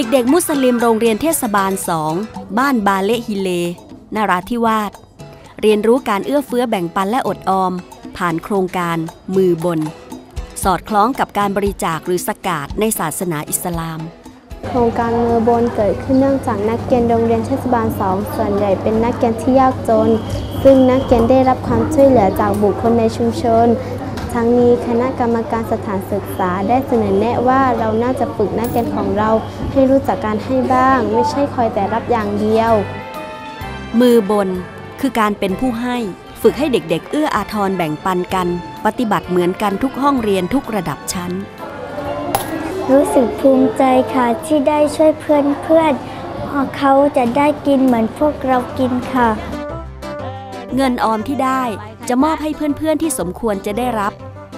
เด็กๆ มุสลิมโรงเรียนเทศบาลสองบ้านบาเลฮิเลนราธิวาสเรียนรู้การเอื้อเฟื้อแบ่งปันและอดออม ผ่านโครงการ มือบน สอดคล้องกับการบริจาคหรือสกาดในศาสนาอิสลาม โครงการมือบนเกิดขึ้นเนื่องจากนักเรียนโรงเรียนเทศบาลสองส่วนใหญ่เป็นนักเรียนที่ยากจน ซึ่งนักเรียนได้รับความช่วยเหลือจากบุคคลในชุมชน ทั้งนี้คณะกรรมการสถานศึกษาได้เสนอแนะว่าเราน่าจะฝึกนักเรียนของเราให้รู้จักการให้บ้าง ไม่ใช่คอยแต่รับอย่างเดียว มือบนคือการเป็นผู้ให้ ฝึกให้เด็กๆ เอื้ออาทรแบ่งปันกัน ปฏิบัติเหมือนกันทุกห้องเรียนทุกระดับชั้น รู้สึกภูมิใจค่ะที่ได้ช่วยเพื่อนเพื่อนๆเพราะเขาจะได้กินเหมือนพวกเรากินค่ะ เงินออมที่ได้ จะมอบให้เพื่อนๆที่สมควรจะได้รับ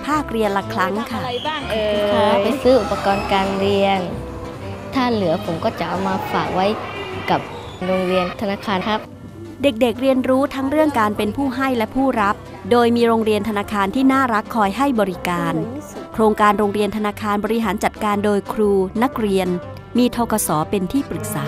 ภาคเรียนละครั้งค่ะค่ะไปซื้ออุปกรณ์การเรียน ถ้าเหลือผมก็จะเอามาฝากไว้กับโรงเรียนธนาคารครับ เด็กๆเรียนรู้ทั้งเรื่องการเป็นผู้ให้และผู้รับ โดยมีโรงเรียนธนาคารที่น่ารักคอยให้บริการ โครงการโรงเรียนธนาคารบริหารจัดการโดยครูนักเรียน มีทกสเป็นที่ปรึกษา